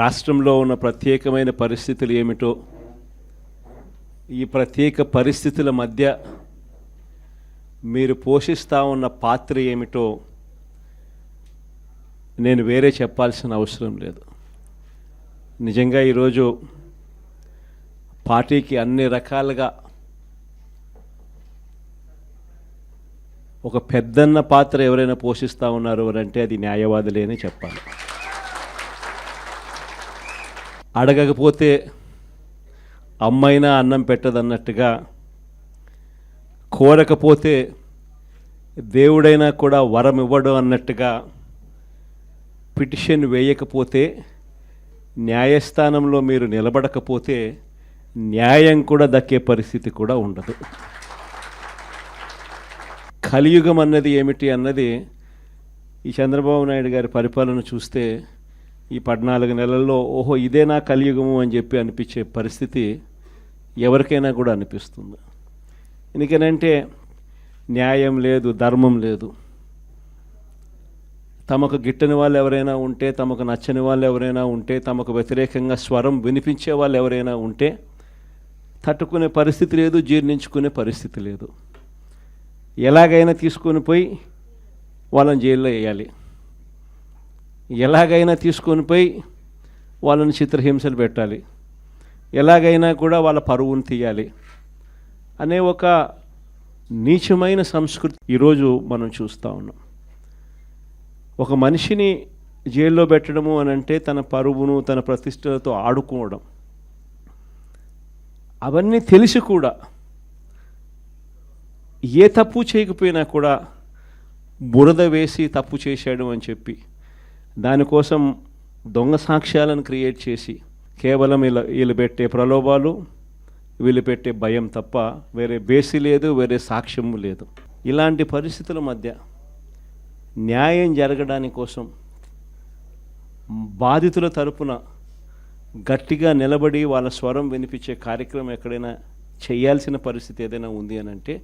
రాష్ట్రంలో ఉన్న ప్రత్యేకమైన పరిస్థితులు ఏమిటో ఈ ప్రత్యేక పరిస్థితుల మధ్య మీరు పోషిస్తూ ఉన్న పాత్ర ఏమిటో నేను వేరే చెప్పాల్సిన అవసరం లేదు. నిజంగా ఈరోజు పార్టీకి అన్ని రకాలుగా ఒక పెద్దన్న పాత్ర ఎవరైనా పోషిస్తూ ఉన్నారు అని అంటే అది న్యాయవాదులే అని చెప్పాలి. అడగకపోతే అమ్మైనా అన్నం పెట్టదన్నట్టుగా కోరకపోతే దేవుడైనా కూడా వరం ఇవ్వడం అన్నట్టుగా పిటిషన్ వేయకపోతే న్యాయస్థానంలో మీరు నిలబడకపోతే న్యాయం కూడా దక్కే పరిస్థితి కూడా ఉండదు. కలియుగం అన్నది ఏమిటి అన్నది ఈ చంద్రబాబు నాయుడు గారి పరిపాలన చూస్తే ఈ పద్నాలుగు నెలల్లో ఓహో ఇదేనా కలియుగము అని చెప్పి అనిపించే పరిస్థితి ఎవరికైనా కూడా అనిపిస్తుంది. ఎందుకనంటే న్యాయం లేదు ధర్మం లేదు. తమకు గిట్టని వాళ్ళు ఎవరైనా ఉంటే తమకు నచ్చని వాళ్ళు ఎవరైనా ఉంటే తమకు వ్యతిరేకంగా స్వరం వినిపించే వాళ్ళు ఎవరైనా ఉంటే తట్టుకునే పరిస్థితి లేదు జీర్ణించుకునే పరిస్థితి లేదు. ఎలాగైనా తీసుకొని పోయి వాళ్ళని జైల్లో వేయాలి ఎలాగైనా తీసుకొని పోయి వాళ్ళని చిత్రహింసలు పెట్టాలి. ఎలాగైనా కూడా వాళ్ళ పరువును తీయాలి అనే ఒక నీచమైన సంస్కృతి ఈరోజు మనం చూస్తూ ఉన్నాం. ఒక మనిషిని జైల్లో పెట్టడము అని అంటే తన పరువును తన ప్రతిష్టలతో ఆడుకోవడం. అవన్నీ తెలిసి కూడా ఏ తప్పు చేయకపోయినా కూడా బురద వేసి తప్పు చేశాడు అని చెప్పి దానికోసం దొంగ సాక్ష్యాలను క్రియేట్ చేసి కేవలం వీళ్ళ వీళ్ళు పెట్టే ప్రలోభాలు వీళ్ళు పెట్టే భయం తప్ప వేరే బేసి లేదు వేరే సాక్ష్యము లేదు. ఇలాంటి పరిస్థితుల మధ్య న్యాయం జరగడానికి కోసం బాధితుల తరపున గట్టిగా నిలబడి వాళ్ళ స్వరం వినిపించే కార్యక్రమం ఎక్కడైనా చేయాల్సిన పరిస్థితి ఏదైనా ఉంది అని అంటే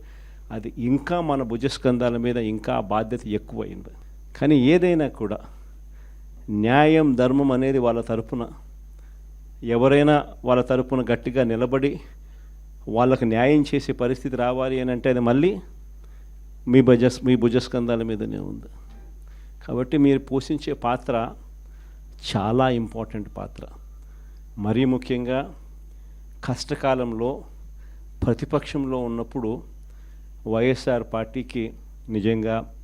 అది ఇంకా మన భుజస్కంధాల మీద ఇంకా బాధ్యత ఎక్కువైంది. కానీ ఏదైనా కూడా న్యాయం ధర్మం అనేది వాళ్ళ తరపున. ఎవరైనా వాళ్ళ తరపున గట్టిగా నిలబడి వాళ్ళకు న్యాయం చేసే పరిస్థితి రావాలి అని అంటే అది మళ్ళీ మీ భుజస్ మీ భుజస్కంధాల మీదనే ఉంది. కాబట్టి మీరు పోషించే పాత్ర చాలా ఇంపార్టెంట్ పాత్ర. మరీ ముఖ్యంగా కష్టకాలంలో ప్రతిపక్షంలో ఉన్నప్పుడు వైఎస్ఆర్ పార్టీకి నిజంగా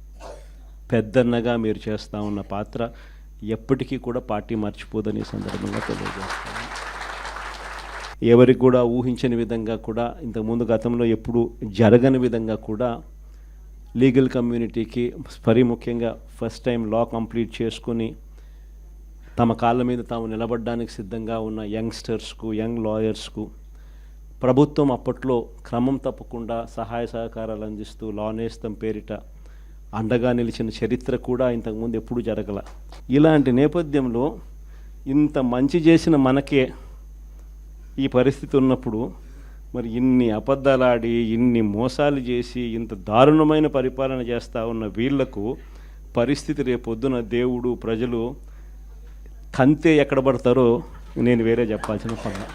పెద్దన్నగా మీరు చేస్తూ ఉన్న పాత్ర ఎప్పటికీ కూడా పార్టీ మర్చిపోదని సందర్భంగా తెలియజేస్తాను. ఎవరికి కూడా ఊహించని విధంగా కూడా ఇంతకుముందు గతంలో ఎప్పుడు జరగని విధంగా కూడా లీగల్ కమ్యూనిటీకి మరీ ముఖ్యంగా ఫస్ట్ టైం లా కంప్లీట్ చేసుకుని తమ కాళ్ళ మీద తాము నిలబడడానికి సిద్ధంగా ఉన్న యంగ్స్టర్స్కు యంగ్ లాయర్స్కు ప్రభుత్వం అప్పట్లో క్రమం తప్పకుండా సహాయ సహకారాలు అందిస్తూ లా నేస్తం పేరిట అండగా నిలిచిన చరిత్ర కూడా ఇంతకుముందు ఎప్పుడూ జరగల. ఇలాంటి నేపథ్యంలో ఇంత మంచి చేసిన మనకే ఈ పరిస్థితి ఉన్నప్పుడు మరి ఇన్ని అబద్ధాలాడి ఇన్ని మోసాలు చేసి ఇంత దారుణమైన పరిపాలన చేస్తూ ఉన్న వీళ్ళకు పరిస్థితి రేపొద్దున దేవుడు ప్రజలు కంతే ఎక్కడ పడతారో నేను వేరే చెప్పాల్సిన పని.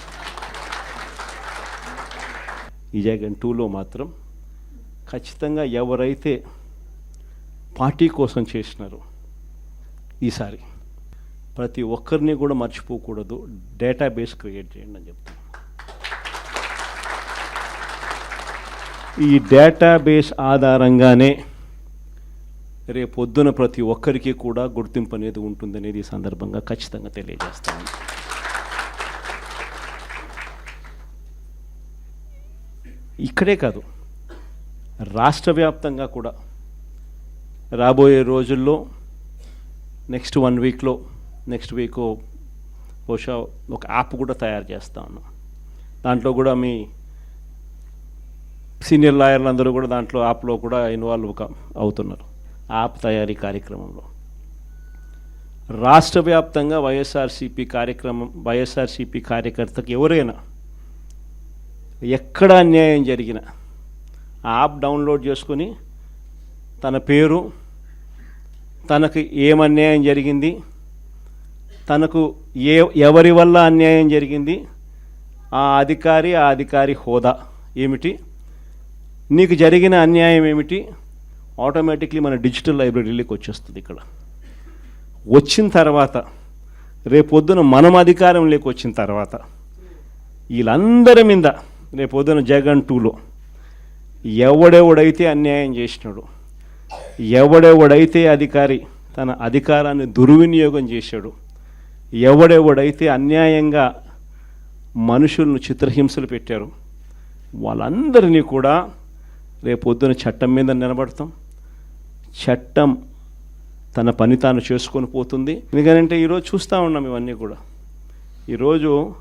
ఈ జగన్ టూలో మాత్రం ఖచ్చితంగా ఎవరైతే పార్టీ కోసం చేసినారు ఈసారి. ప్రతి ఒక్కరిని కూడా మర్చిపోకూడదు. డేటాబేస్ క్రియేట్ చేయండి అని చెప్తాను ఈ డేటాబేస్ ఆధారంగానే రేపొద్దున ప్రతి ఒక్కరికి కూడా గుర్తింపు అనేది ఉంటుందనేది ఈ సందర్భంగా ఖచ్చితంగా తెలియజేస్తాను. ఇక్కడే కాదు రాష్ట్ర వ్యాప్తంగా కూడా రాబోయే రోజుల్లో నెక్స్ట్ వన్ వీక్లో నెక్స్ట్ వీక్ బహుశా ఒక యాప్ కూడా తయారు చేస్తా ఉన్నాం. దాంట్లో కూడా మీ సీనియర్ లాయర్లు అందరూ కూడా దాంట్లో యాప్లో కూడా ఇన్వాల్వ్ అవుతున్నారు. యాప్ తయారీ కార్యక్రమంలో. రాష్ట్ర వ్యాప్తంగా వైఎస్ఆర్సీపీ కార్యక్రమం వైఎస్ఆర్సీపీ కార్యకర్తకు ఎవరైనా ఎక్కడ అన్యాయం జరిగినా ఆ యాప్ డౌన్లోడ్ చేసుకొని తన పేరు తనకు ఏం అన్యాయం జరిగింది? తనకు ఏ ఎవరి వల్ల అన్యాయం జరిగింది? ఆ అధికారి ఆ అధికారి హోదా ఏమిటి? నీకు జరిగిన అన్యాయం ఏమిటి? ఆటోమేటిక్లీ మన డిజిటల్ లైబ్రరీలోకి వచ్చేస్తుంది ఇక్కడ. వచ్చిన తర్వాత రేపొద్దున మనం అధికారంలోకి వచ్చిన తర్వాత వీళ్ళందరి మీద రేపొద్దున జగన్ టూలో ఎవడెవడైతే అన్యాయం చేసినాడు ఎవడెవడైతే అధికారి తన అధికారాన్ని దుర్వినియోగం చేశాడు ఎవడెవడైతే అన్యాయంగా మనుషులను చిత్రహింసలు పెట్టారు వాళ్ళందరినీ కూడా రేపొద్దున చట్టం మీద నిలబడతాం. చట్టం తన పని తాను చేసుకొని పోతుంది. ఎందుకంటే ఈరోజు చూస్తూ ఉన్నాం ఇవన్నీ కూడా. ఈరోజు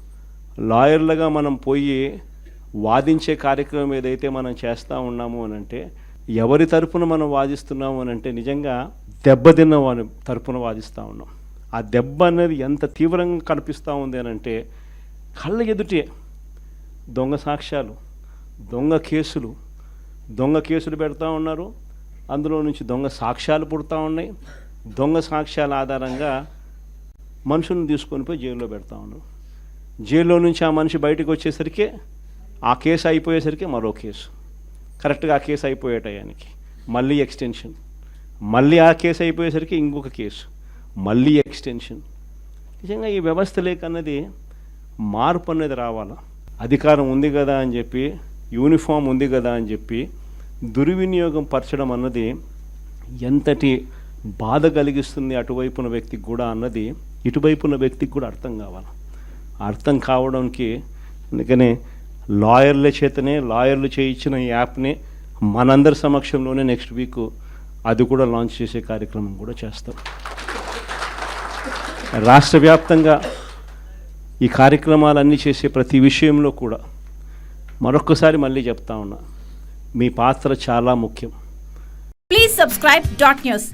లాయర్లుగా మనం పోయి వాదించే కార్యక్రమం ఏదైతే మనం చేస్తూ ఉన్నాము అని అంటే ఎవరి తరపున మనం వాదిస్తున్నాము అని అంటే నిజంగా దెబ్బతిన్న వారి తరపున వాదిస్తూ ఉన్నాం. ఆ దెబ్బ అనేది ఎంత తీవ్రంగా కనిపిస్తూ ఉంది అని అంటే కళ్ళ ఎదుటే దొంగ సాక్ష్యాలు దొంగ కేసులు దొంగ కేసులు పెడతా ఉన్నారు. అందులో నుంచి దొంగ సాక్ష్యాలు పుడతా ఉన్నాయి. దొంగ సాక్ష్యాల ఆధారంగా మనుషులను తీసుకొని పోయి జైల్లో పెడతా ఉన్నారు. జైల్లో నుంచి ఆ మనిషి బయటకు వచ్చేసరికి ఆ కేసు అయిపోయేసరికి మరో కేసు. కరెక్ట్గా ఆ కేసు అయిపోయే టయానికి మళ్ళీ ఎక్స్టెన్షన్. మళ్ళీ ఆ కేసు అయిపోయేసరికి ఇంకొక కేసు. మళ్ళీ ఎక్స్టెన్షన్. నిజంగా ఈ వ్యవస్థ లేకన్నది మార్పు అనేది రావాలా? అధికారం ఉంది కదా అని చెప్పి యూనిఫామ్ ఉంది కదా అని చెప్పి దుర్వినియోగం పరచడం అన్నది ఎంతటి బాధ కలిగిస్తుంది అటువైపున వ్యక్తికి కూడా అన్నది ఇటువైపున వ్యక్తికి కూడా అర్థం కావాలి? అర్థం కావడానికి అందుకనే లాయర్ల చేతనే లాయర్లు చేయించిన ఈ యాప్ని మనందరి సమక్షంలోనే నెక్స్ట్ వీక్ అది కూడా లాంచ్ చేసే కార్యక్రమం కూడా చేస్తాం. రాష్ట్ర వ్యాప్తంగా ఈ కార్యక్రమాలన్నీ చేసే ప్రతి విషయంలో కూడా మరొక్కసారి మళ్ళీ చెప్తా ఉన్నా మీ పాత్ర చాలా ముఖ్యం. Please subscribe dot news